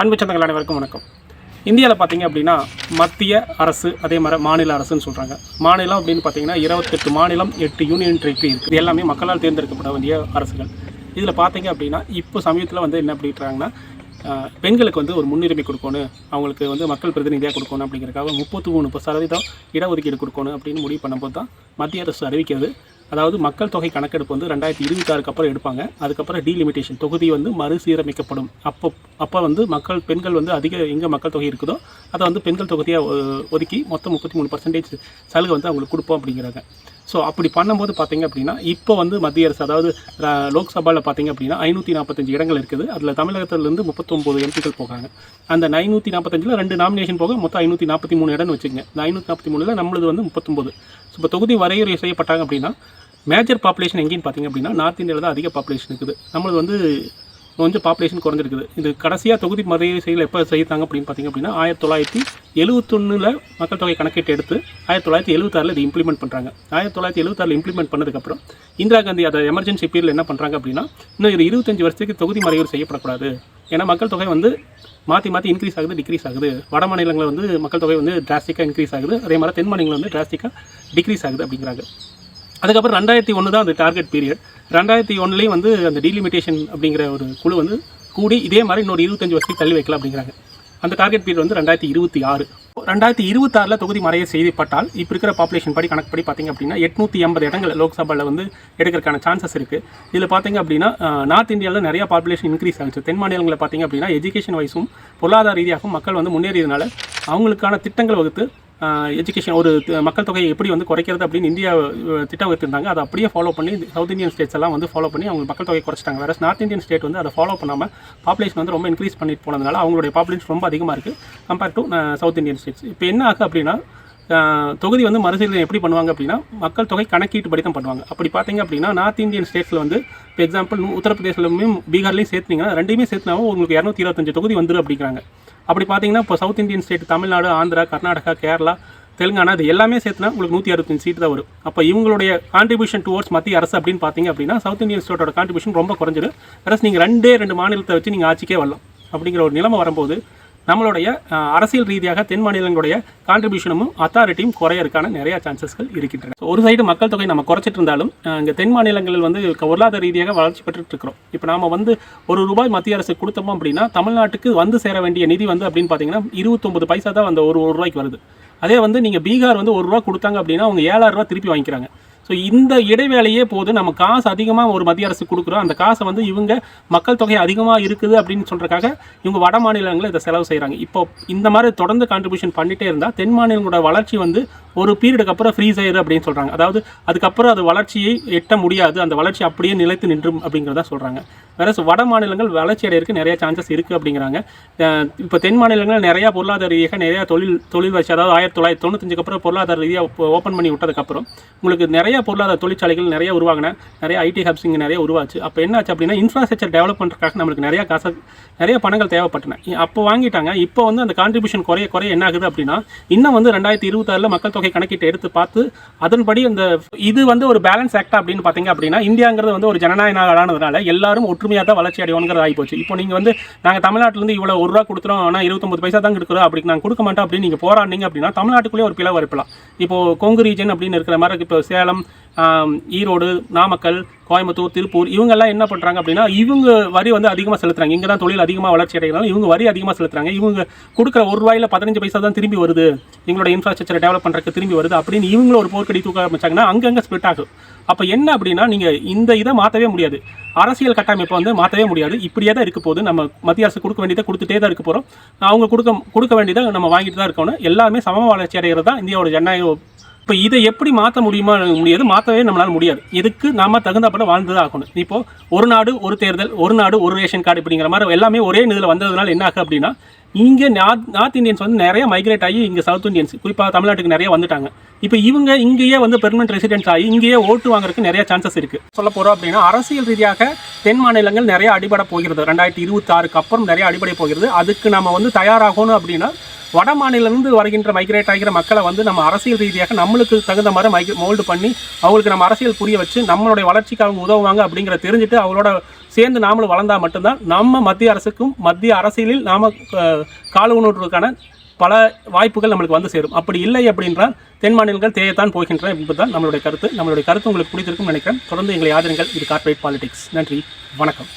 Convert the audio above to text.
அன்பு சொந்தங்கள் அனைவருக்கும் வணக்கம். இந்தியாவில் பார்த்தீங்க அப்படின்னா மத்திய அரசு அதே மாதிரி மாநில அரசுன்னு சொல்கிறாங்க மாநிலம் அப்படின்னு பார்த்தீங்கன்னா இருபத்தெட்டு மாநிலம் எட்டு யூனியன் டெரிட்டரி இருக்குது எல்லாமே மக்களால் தேர்ந்தெடுக்கப்பட வேண்டிய அரசுகள். இதில் பார்த்தீங்க அப்படின்னா இப்போ சமயத்தில் வந்து என்ன பண்ணிட்டுறாங்கன்னா பெண்களுக்கு வந்து ஒரு முன்னுரிமை கொடுக்கணும் அவங்களுக்கு வந்து மக்கள் பிரதிநிதியாக கொடுக்கணும் அப்படிங்கிறதுக்காக முப்பத்தி மூணு சதவீதம் இடஒதுக்கீடு கொடுக்கணும் அப்படின்னு முடிவு பண்ணும்போது தான் மத்திய அரசு அறிவிக்கிறது. அதாவது மக்கள் தொகை கணக்கெடுப்பு வந்து ரெண்டாயிரத்தி இருபத்தாறுக்கு அப்புறம் எடுப்பாங்க. அதுக்கப்புறம் டீலிமிட்டேஷன் தொகுதி வந்து மறுசீரமைக்கப்படும். அப்போ அப்போ வந்து மக்கள் பெண்கள் வந்து அதிக எங்கே மக்கள் தொகை இருக்குதோ அதை வந்து பெண்கள் தொகுதியாக ஒதுக்கி மொத்தம் முப்பத்தி மூணு பர்சன்டேஜ் சலுகை வந்து அவங்களுக்கு கொடுப்போம் அப்படிங்கிறாங்க. ஸோ அப்படி பண்ணும்போது பார்த்தீங்க அப்படின்னா இப்போ வந்து மத்திய அரசு அதாவது லோக்சபாவில் பார்த்தீங்க அப்படின்னா ஐநூற்றி நாற்பத்தஞ்சு இடங்கள் இருக்குது. அதில் தமிழகத்திலேருந்து முப்பத்தொம்போது எம்பிக்கள் போகிறாங்க அந்த ஐநூற்றி நாற்பத்தஞ்சில் ரெண்டு நாமினேஷன் போக மொத்தம் ஐநூற்றி நாற்பத்தி மூணு இடம்னு வச்சுங்க இந்த ஐநூற்றி நாற்பத்தி மூணில் நம்மளது வந்து முப்பத்தொம்போது. ஸோ இப்போ தொகுதி வரையறை செய்யப்பட்டாங்க அப்படின்னா மேஜர் பாப்புலேஷன் எங்கேன்னு பார்த்தீங்க அப்படின்னா நார்த் இந்தியாவில் தான் அதிக பாப்புலேஷன் இருக்குது. நம்மளது வந்து கொஞ்சம் பாப்புலேஷன் குறைஞ்சிருக்குது. இது கடைசியாக தொகுதி மதிய செயல் எப்போ செய்தாங்க அப்படின்னு பார்த்தீங்க அப்படின்னா ஆயிரத்தி தொள்ளாயிரத்தி எழுபத்தொன்னில் மக்கள் தொகை கணக்கெட்டு எடுத்து ஆயிரத்தி தொள்ளாயிரத்தி எழுபத்தாறில் இது இம்ப்ளிமெண்ட் பண்ணுறாங்க ஆயிரத்தி தொள்ளாயிரத்தி எழுபத்தாறில் இம்ப்ளிமெண்ட் பண்ணதுக்கப்புறம் இந்திரா காந்தி அதை எமர்ஜென்சி பீரியடில் என்ன பண்ணுறாங்க அப்படின்னா இன்னும் ஒரு இருபத்தஞ்சு வருஷத்துக்கு தொகுதி மறைவு செய்யப்படக்கூடாது. ஏன்னா மக்கள் தொகை வந்து மாற்றி மாற்றி இன்க்ரீஸ் ஆகுது டிக்ரீஸ் ஆகுது. வட மாநிலங்களில் வந்து மக்கள் தொகை வந்து டிராஸ்டிக்காக இன்க்ரீஸ் ஆகுது. அதே மாதிரி தென் மாநிலங்களில் வந்து டிராஸ்டிக்காக டிக்ரீஸ் ஆகுது அப்படிங்கிறாங்க. அதுக்கப்புறம் ரெண்டாயிரத்தி ஒன்று தான் அந்த டார்கெட் பீரியட் ரெண்டாயிரத்தி ஒன்றுலேயும் வந்து அந்த டீலிமிட்டேஷன் அப்படிங்கிற ஒரு குழு வந்து கூடி இதே மாதிரி இன்னொரு இருபத்தஞ்சு வருஷத்துக்கு தள்ளி வைக்கலாம் அப்படிங்கிறாங்க. அந்த டார்கெட் பீரியட் வந்து ரெண்டாயிரத்தி இருபத்தி ஆறு. ரெண்டாயிரத்தி இருபத்தாறில் தொகுதி மறைய செய்திப்பட்டால் இப்போ இருக்கிற பாப்புலேஷன் படி கணக்குப்படி பார்த்தீங்க அப்படின்னா எட்நூற்றி எண்பது இடங்கள் லோக்சபாவில் வந்து எடுக்கிறதுக்கான சான்சஸ் இருக்குது இதில் பார்த்திங்க அப்படின்னா நார்த் இந்தியாவில் நிறையா பாப்புலேஷன் இன்க்ரீஸ் ஆகிடுச்சு தென் மாநிலங்களில் பார்த்தீங்க அப்படின்னா எஜுகேஷன் வைஸும் பொருளாதார ரீதியாகவும் மக்கள் வந்து முன்னேறியதுனால அவங்களுக்கான திட்டங்கள் வகுத்து எஜுகேஷன் ஒரு மக்கள் தொகையை எப்படி வந்து குறைக்கிறது அப்படின்னு இந்தியா திட்டம் வகுத்திருந்தாங்க அதை அப்படியே ஃபாலோ பண்ணி சவுத் இந்தியன் ஸ்டேட்ஸ் எல்லாம் வந்து ஃபாலோ பண்ணி அவங்க மக்கள் தொகையை குறைச்சிட்டாங்க. வேறு நார்த் இந்தியன் ஸ்டேட் வந்து அதை ஃபாலோ பண்ணாமல் பாப்புலேஷன் வந்து ரொம்ப இன்க்ரீஸ் பண்ணிட்டு போனதுனால அவங்களுடைய பாப்புலேஷன் ரொம்ப அதிகமாக இருக்குது compared to south Indian states இப்போ என்ன ஆகுது அப்படின்னா தொகுதி வந்து மறுசீலனை எப்படி பண்ணுவாங்க அப்படின்னா மக்கள் தொகை கணக்கீட்டு படி தான் பண்ணுவாங்க. அப்படி பார்த்தீங்க அப்படின்னா நார்த் இந்தியன் ஸ்டேட்ஸில் வந்து இப்போ எக்ஸாம்பிள் உத்தரப்பிரதேசிலையும் பீகார்லையும் சேர்த்துனீங்கன்னா ரெண்டுமே சேர்த்துனாவும் உங்களுக்கு இரநூத்தி இருபத்தஞ்சு தொகுதி வந்துடும் அப்படிங்கிறாங்க. அப்படி பார்த்தீங்கன்னா இப்போ south Indian state Tamil Nadu Andhra Karnataka Kerala Telangana இது எல்லாமே சேர்த்துனா உங்களுக்கு நூற்றி அறுபத்தஞ்சு சீட் தான் வரும். அப்போ இவங்களுடைய கான்ட்ரிபியூஷன் டுவோர்ட்ஸ் மத்திய அரசு அப்படின்னு பார்த்தீங்க அப்படின்னா சவுத் இந்தியன் ஸ்டேட்டோட கான்ட்ரிபியூஷன் ரொம்ப குறைஞ்சிடும். அரசு நீங்கள் ரெண்டே ரெண்டு மாநிலத்தை வச்சு நீங்கள் ஆட்சிக்கே வரலாம். அப்படிங்கிற ஒரு நிலைமை வரும்போது நம்மளுடைய அரசியல் ரீதியாக தென் மாநிலங்களுடைய கான்ட்ரிபியூஷனும் அத்தாரிட்டியும் குறையறதுக்கான நிறைய சான்சஸ்கள் இருக்கின்றன. ஒரு சைடு மக்கள் தொகை நம்ம குறைச்சிட்டு இருந்தாலும் இங்கே தென் மாநிலங்களில் வந்து பொருளாதார ரீதியாக வளர்ச்சி பெற்றுட்டு இருக்கிறோம். இப்போ நாம வந்து ஒரு ரூபாய் மத்திய அரசு கொடுத்தோம் அப்படின்னா தமிழ்நாட்டுக்கு வந்து சேர வேண்டிய நிதி வந்து அப்படின்னு பார்த்தீங்கன்னா இருபத்தொம்பது பைசா தான் அந்த ஒரு ஒரு ரூபாய்க்கு வருது. அதே வந்து நீங்கள் பீகார் வந்து ஒரு ரூபா கொடுத்தாங்க அப்படின்னா அவங்க ஏழாயிரம் ரூபா திருப்பி வாங்கிக்கிறாங்க. ஸோ இந்த இடைவேளையே போது நம்ம காசு அதிகமாக ஒரு மத்திய அரசு கொடுக்குறோம். அந்த காசை வந்து இவங்க மக்கள் தொகை அதிகமாக இருக்குது அப்படின்னு சொல்கிறக்காக இவங்க வட மாநிலங்களில் இதை செலவு செய்கிறாங்க இப்போ இந்த மாதிரி தொடர்ந்து கான்ட்ரிபியூஷன் பண்ணிட்டே இருந்தால் தென் மாநிலங்களோட வளர்ச்சி வந்து ஒரு பீரியடுக்கு அப்புறம் ஃப்ரீஸ் ஆயிரு அப்படின்னு சொல்கிறாங்க அதாவது அதுக்கப்புறம் அது வளர்ச்சியை எட்ட முடியாது. அந்த வளர்ச்சி அப்படியே நிலைத்து நின்றும் அப்படிங்கிறத சொல்கிறாங்க வேற வட மாநிலங்கள் வளர்ச்சி அடையிறதுக்கு நிறைய சான்சஸ் இருக்குது அப்படிங்கிறாங்க. இப்போ தென் மாநிலங்கள் நிறையா பொருளாதார ரீதியாக நிறையா தொழில் தொழில் வச்சு அதாவது ஆயிரத்தி தொள்ளாயிரத்தி தொண்ணூத்தஞ்சுக்கு அப்புறம் பொருளாதார ரீதியாக ஓப்பன் பண்ணி விட்டதுக்கப்புறம் உங்களுக்கு நிறைய நிறைய பொருளாதார தொழிற்சாலைகள் நிறைய உருவாகின நிறைய ஐடி ஹப்ஸ் இங்கே நிறைய உருவாச்சு. அப்போ என்னாச்சு அப்படின்னா இன்ஃப்ராஸ்ட்ரக்சர் டெவலப் பண்ணுறதுக்காக நம்மளுக்கு நிறைய காசு நிறைய பணங்கள் தேவைப்பட்டன. அப்போ வாங்கிட்டாங்க. இப்போ வந்து அந்த கான்ட்ரிபியூஷன் குறைய குறைய என்ன ஆகுது அப்படின்னா இன்னும் வந்து ரெண்டாயிரத்தி இருபத்தாறில் மக்கள் தொகை கணக்கிட்டு எடுத்து பார்த்து அதன்படி அந்த இது வந்து ஒரு பேலன்ஸ் ஆக்டா அப்படின்னு பார்த்தீங்க அப்படின்னா இந்தியாங்கிறது வந்து ஒரு ஜனநாயக நாடானதுனால எல்லாரும் ஒற்றுமையாக தான் வளர்ச்சி அடைவோங்கிறது ஆகிப்போச்சு. இப்போ நீங்கள் வந்து நாங்கள் தமிழ்நாட்டிலேருந்து இவ்வளோ ஒரு ரூபா கொடுத்துறோம் ஆனால் இருபத்தொம்பது பைசா தான் கொடுக்குறோம் அப்படி நாங்கள் கொடுக்க மாட்டோம் அப்படின்னு நீங்கள் போராடினீங்க அப்படின்னா தமிழ்நாட்டுக்குள்ளேயே ஒரு பிளவு இருப்பலாம் இப்போ கொங்கு ரீஜன் அப்படின்னு இருக்கிற மாதிரி இப்போ சேலம் ஈரோடு நாமக்கல் கோயம்புத்தூர் திருப்பூர் இவங்கெல்லாம் என்ன பண்ணுறாங்க அப்படின்னா இவங்க வரி வந்து அதிகமாக செலுத்துறாங்க. இங்கே தான் தொழில் அதிகமாக வளர்ச்சி அடைகிறனால இவங்க வரி அதிகமாக செலுத்துறாங்க. இவங்க கொடுக்குற ஒரு ரூபாயில் பதினஞ்சு பைசா தான் திரும்பி வருது. எங்களோட இன்ஃப்ராஸ்ட்ரக்சரை டெவலப் பண்ணுறதுக்கு திரும்பி வருது அப்படின்னு இவங்கள ஒரு போர்க்கடி தூக்க ஆரம்பிச்சாங்கன்னா அங்கங்கே ஸ்பிளிட் ஆகும் அப்போ என்ன அப்படின்னா நீங்கள் இந்த இதை மாற்றவே முடியாது. அரசியல் கட்டமைப்பை வந்து மாற்றவே முடியாது. இப்படியே தான் இருக்க போகுது. நம்ம மத்திய அரசு கொடுக்க வேண்டியதை கொடுத்துட்டே தான் இருக்க போகிறோம் அவங்க கொடுக்க கொடுக்க வேண்டியதை நம்ம வாங்கிட்டு தான் இருக்கணும். எல்லாமே சம வளர்ச்சி அடைகிறது தான் இந்தியாவோட ஜனநாயக இப்போ இதை எப்படி மாற்ற முடியுமா முடியாது மாற்றவே நம்மளால் முடியாது. இதுக்கு நாம் தகுந்தப்பட வாழ்ந்து ஆகணும். இப்போ ஒரு நாடு ஒரு தேர்தல் ஒரு நாடு ஒரு ரேஷன் கார்டு இப்படிங்கிற மாதிரி எல்லாமே ஒரே இதில் வந்ததுனால என்ன ஆகுது அப்படின்னா இங்கே நார்த் நார்த் இந்தியன்ஸ் வந்து நிறைய மைக்ரேட் ஆகி இங்கே சவுத் இந்தியன்ஸ் குறிப்பாக தமிழ்நாட்டுக்கு நிறைய வந்துட்டாங்க. இப்போ இவங்க இங்கேயே வந்து பெர்மனன்ட் ரெசிடென்ட்ஸ் ஆகி இங்கேயே ஓட்டு வாங்குறதுக்கு நிறைய சான்சஸ் இருக்குது சொல்ல போகிறோம் அப்படின்னா அரசியல் ரீதியாக தென் மாநிலங்கள் நிறைய அடிபட போகிறது. ரெண்டாயிரத்தி இருபத்தாறுக்கு அப்புறம் நிறைய அடிபடை போகிறது. அதுக்கு நம்ம வந்து தயாராகணும் அப்படின்னா வட மாநிலத்திலிருந்து வருகின்ற மைக்ரேட் ஆகிற மக்களை வந்து நம்ம அரசியல் ரீதியாக நம்மளுக்கு தகுந்த மாதிரி மைக் மோல்டு பண்ணி அவங்களுக்கு நம்ம அரசியல் புரிய வச்சு நம்மளுடைய வளர்ச்சிக்கு அவங்க உதவுவாங்க அப்படிங்கிற தெரிஞ்சுட்டு அவங்களோட சேர்ந்து நாமளும் வளர்ந்தால் மட்டும்தான் நம்ம மத்திய அரசுக்கும் மத்திய அரசியலில் நாம் கால உணர்வுக்கான பல வாய்ப்புகள் நம்மளுக்கு வந்து சேரும். அப்படி இல்லை அப்படின்றால் தென் மாநிலங்கள் தேயத்தான் போகின்றன என்பதுதான் நம்மளுடைய கருத்து. நம்மளுடைய கருத்து உங்களுக்கு பிடித்திருக்கும் நினைக்கிறேன். தொடர்ந்து எங்களை ஆதரிங்கள். இது கார்ப்பரேட் பாலிடிக்ஸ் நன்றி. வணக்கம்.